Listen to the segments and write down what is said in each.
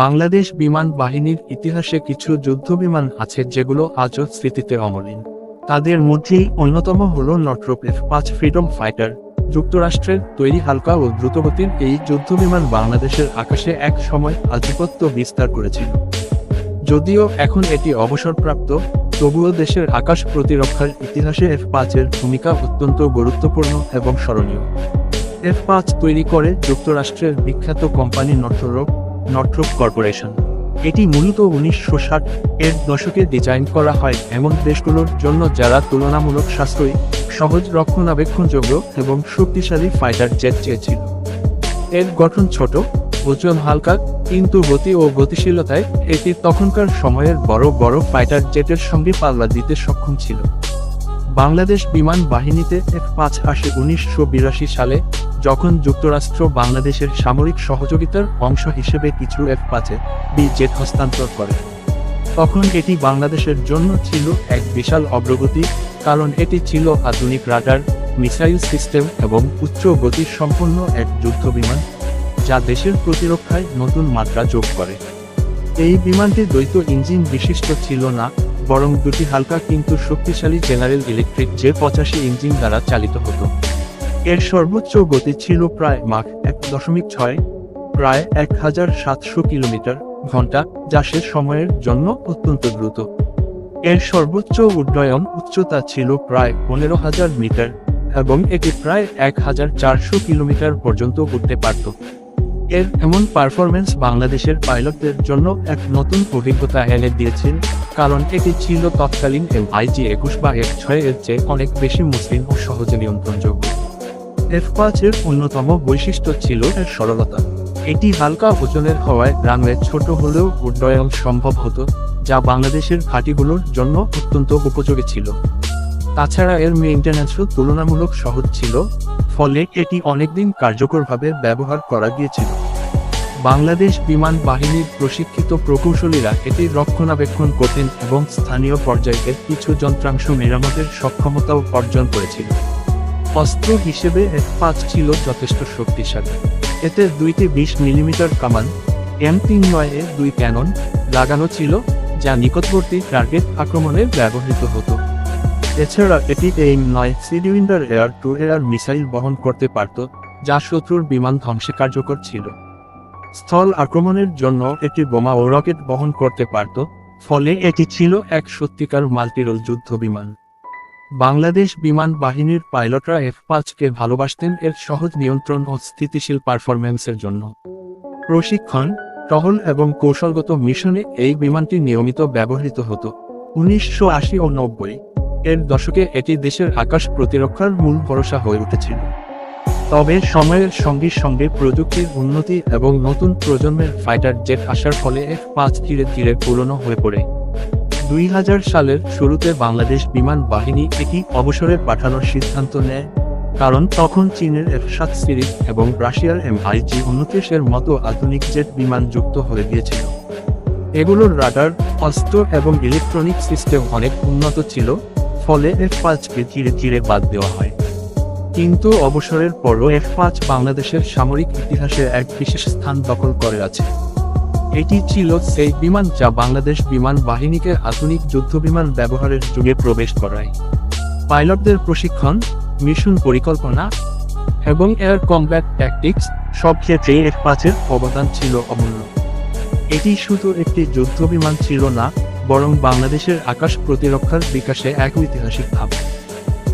বাংলাদেশ বিমান বাহিনীর ইতিহাসে কিছু যুদ্ধবিমান আছে যেগুলো আজও স্মৃতিতে অমলিন। তাদের মধ্যে অন্যতম হল নট্রোপ এফ পাঁচ ফ্রিডম ফাইটার। যুক্তরাষ্ট্রের তৈরি হালকা ও দ্রুতগতির এই যুদ্ধবিমান বাংলাদেশের আকাশে এক সময় আধিপত্য বিস্তার করেছিল। যদিও এখন এটি অবসরপ্রাপ্ত, তবুও দেশের আকাশ প্রতিরক্ষার ইতিহাসে এফ পাঁচের ভূমিকা অত্যন্ত গুরুত্বপূর্ণ এবং স্মরণীয়। এফ পাঁচ তৈরি করে যুক্তরাষ্ট্রের বিখ্যাত কোম্পানি নট্রোপ নট্রোপ কর্পোরেশন। এটি মূলত উনিশশো ষাট এর দশকে ডিজাইন করা হয় এমন দেশগুলোর জন্য যারা তুলনামূলক সাশ্রয়ী, সহজ রক্ষণাবেক্ষণযোগ্য এবং শক্তিশালী ফাইটার জেট চেয়েছিল। এর গঠন ছোট, ওজন হালকা, কিন্তু গতি ও গতিশীলতায় এটি তখনকার সময়ের বড় বড় ফাইটার জেটের সঙ্গে পাল্লা দিতে সক্ষম ছিল। বাংলাদেশ বিমান বাহিনীতে এফ পাঁচ আসে উনিশশো বিরাশি সালে, যখন যুক্তরাষ্ট্র বাংলাদেশের সামরিক সহযোগিতার অংশ হিসেবে কিছু এফ পাঁচে বি জেট হস্তান্তর করে। তখন এটি বাংলাদেশের জন্য ছিল এক বিশাল অগ্রগতি, কারণ এটি ছিল আধুনিক রাডার, মিসাইল সিস্টেম এবং উচ্চ গতির সম্পন্ন এক যুদ্ধ বিমান, যা দেশের প্রতিরক্ষায় নতুন মাত্রা যোগ করে। এই বিমানটি দ্বৈত ইঞ্জিন বিশিষ্ট ছিল না বরং দুটি হালকা কিন্তু শক্তিশালী জেনারেল ইলেকট্রিক যে পঁচাশি ইঞ্জিন দ্বারা চালিত হতো। এর সর্বোচ্চ গতি ছিল প্রায় মাখ এক দশমিক ছয়, প্রায় এক হাজার সাতশো কিলোমিটার ঘণ্টা, যা সে সময়ের জন্য অত্যন্ত দ্রুত। এর সর্বোচ্চ উড্ডয়ন উচ্চতা ছিল প্রায় পনেরো হাজার মিটার এবং এটি প্রায় এক হাজার চারশো কিলোমিটার পর্যন্ত উঠতে পারত। এর এমন পারফরমেন্স বাংলাদেশের পাইলটদের জন্য এক নতুন অভিজ্ঞতা এনে দিয়েছিল কারণ এটি ছিল তৎকালীন এম আইজি একুশ বা এক ছয় এর চেয়ে অনেক বেশি মসৃণ ও সহজে নিয়ন্ত্রণযোগ্য। এফ পাঁচের অন্যতম বৈশিষ্ট্য ছিল এর সরলতা। এটি হালকা ওজনের হওয়ায় রানওয়ে ছোট হলেও উড্ডয়ন সম্ভব হতো, যা বাংলাদেশের ঘাঁটিগুলোর জন্য অত্যন্ত উপযোগী ছিল। তাছাড়া এর মেইনটেন্যান্সও তুলনামূলক সহজ ছিল, ফলে এটি অনেকদিন কার্যকরভাবে ব্যবহার করা গিয়েছিল। বাংলাদেশ বিমান বাহিনীর প্রশিক্ষিত প্রকৌশলীরা এটির রক্ষণাবেক্ষণ করতেন এবং স্থানীয় পর্যায়ের কিছু যন্ত্রাংশ মেরামতের সক্ষমতাও অর্জন করেছিল। অস্ত্র হিসেবে এফ পাঁচ ছিল যথেষ্ট শক্তিশালী। এতে দুইটি বিশ মিলিমিটার কামান, এম তিন নয় এর দুই ক্যানন লাগানো ছিল, যা নিকটবর্তী টার্গেট আক্রমণে ব্যবহৃত হতো। এছাড়া এটি এই নয় cylinder air to air missile বহন করতে পারত, যা শত্রুর বিমান ধ্বংসে কার্যকর ছিল। স্থল আক্রমণের জন্য এটি বোমা ও রকেট বহন করতে পারত, ফলে এটি ছিল এক সত্যিকার মাল্টিরোল যুদ্ধ বিমান। বাংলাদেশ বিমান বাহিনীর পাইলটরা এফ পাঁচকে ভালোবাসতেন এর সহজ নিয়ন্ত্রণ ও স্থিতিশীল পারফরম্যান্সের জন্য। প্রশিক্ষণ, টহল এবং কৌশলগত মিশনে এই বিমানটি নিয়মিত ব্যবহৃত হতো। উনিশশো আশি ও নব্বই এর দশকে এটি দেশের আকাশ প্রতিরক্ষার মূল ভরসা হয়ে উঠেছিল। তবে সময়ের সঙ্গে সঙ্গে প্রযুক্তির উন্নতি এবং নতুন প্রজন্মের ফাইটার জেট আসার ফলে এফ পাঁচ ধীরে ধীরে পুরনো হয়ে পড়ে। দুই হাজার সালের শুরুতে বাংলাদেশ বিমান বাহিনী এটি অবসরে পাঠানোর সিদ্ধান্ত নেয়, কারণ তখন চীনের এফ সাত সিরিজ এবং রাশিয়ার এম আইজি উনত্রিশের মতো আধুনিক জেট বিমান যুক্ত হয়ে গিয়েছিল। এগুলোর রাডার অস্ত্র এবং ইলেকট্রনিক সিস্টেম অনেক উন্নত ছিল, ফলে এফ পাঁচকে ধীরে ধীরে বাদ দেওয়া হয়। কিন্তু অবসরের পরও এফ পাঁচ বাংলাদেশের সামরিক ইতিহাসে এক বিশেষ স্থান দখল করে আছে। এটি ছিল সেই বিমান যা বাংলাদেশ বিমান বাহিনীকে আধুনিক যুদ্ধবিমান ব্যবহারের যুগে প্রবেশ করায়। পাইলটদের প্রশিক্ষণ, মিশন পরিকল্পনা এবং এয়ার কমব্যাট ট্যাকটিক্স সব ক্ষেত্রেই এফ পাঁচের অবদান ছিল অমূল্য। এটি শুধু একটি যুদ্ধবিমান ছিল না, বরং বাংলাদেশের আকাশ প্রতিরক্ষার বিকাশে এক ঐতিহাসিক ধাপ।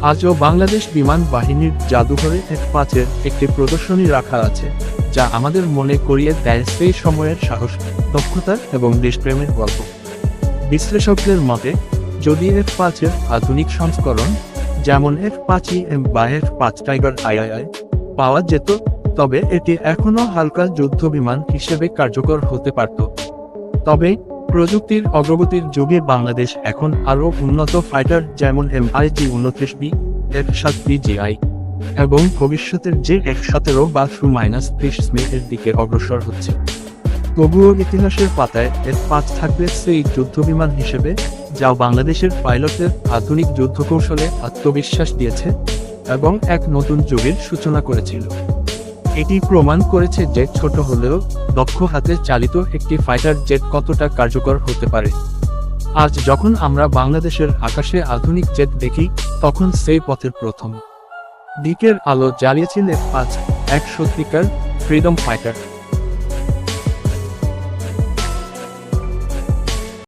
আজও বাংলাদেশ বিমান বাহিনীর জাদুঘরে এফ পাঁচের একটি প্রদর্শনী রাখা আছে, যা আমাদের মনে করিয়ে দেয় সেই সময়ের সাহস, দক্ষতা এবং দেশপ্রেমের গল্প। বিশ্লেষকদের মতে, যদি এফ পাঁচের আধুনিক সংস্করণ, যেমন এফ পাঁচই এম বা এফ পাঁচ টাইগার আইআইআই পাওয়া যেত, তবে এটি এখনও হালকা যুদ্ধ বিমান হিসেবে কার্যকর হতে পারত। তবে প্রযুক্তির অগ্রগতির যুগে বাংলাদেশ এখন আরও উন্নত ফাইটার যেমন এম আইজি উনত্রিশ বি এফ সাত বিজিআই এবং ভবিষ্যতের যে এক সতেরো বা থ্রু মাইনাস ত্রিশ এর দিকে অগ্রসর হচ্ছে। তবুও ইতিহাসের পাতায় এফ পাঁচ থাকবে সেই যুদ্ধবিমান হিসেবে, যা বাংলাদেশের পাইলটদের আধুনিক যুদ্ধ কৌশলে আত্মবিশ্বাস দিয়েছে এবং এক নতুন যুগের সূচনা করেছিল। এটি প্রমাণ করেছে যে ছোট হলেও দক্ষ হাতে চালিত একটি ফাইটার জেট কতটা কার্যকর হতে পারে। আজ যখন আমরা বাংলাদেশের আকাশে আধুনিক জেট দেখি, তখন সেই পথের প্রথম দিকের আলো জ্বালিয়েছিল পাঁচ, এক সত্যিকার ফ্রিডম ফাইটার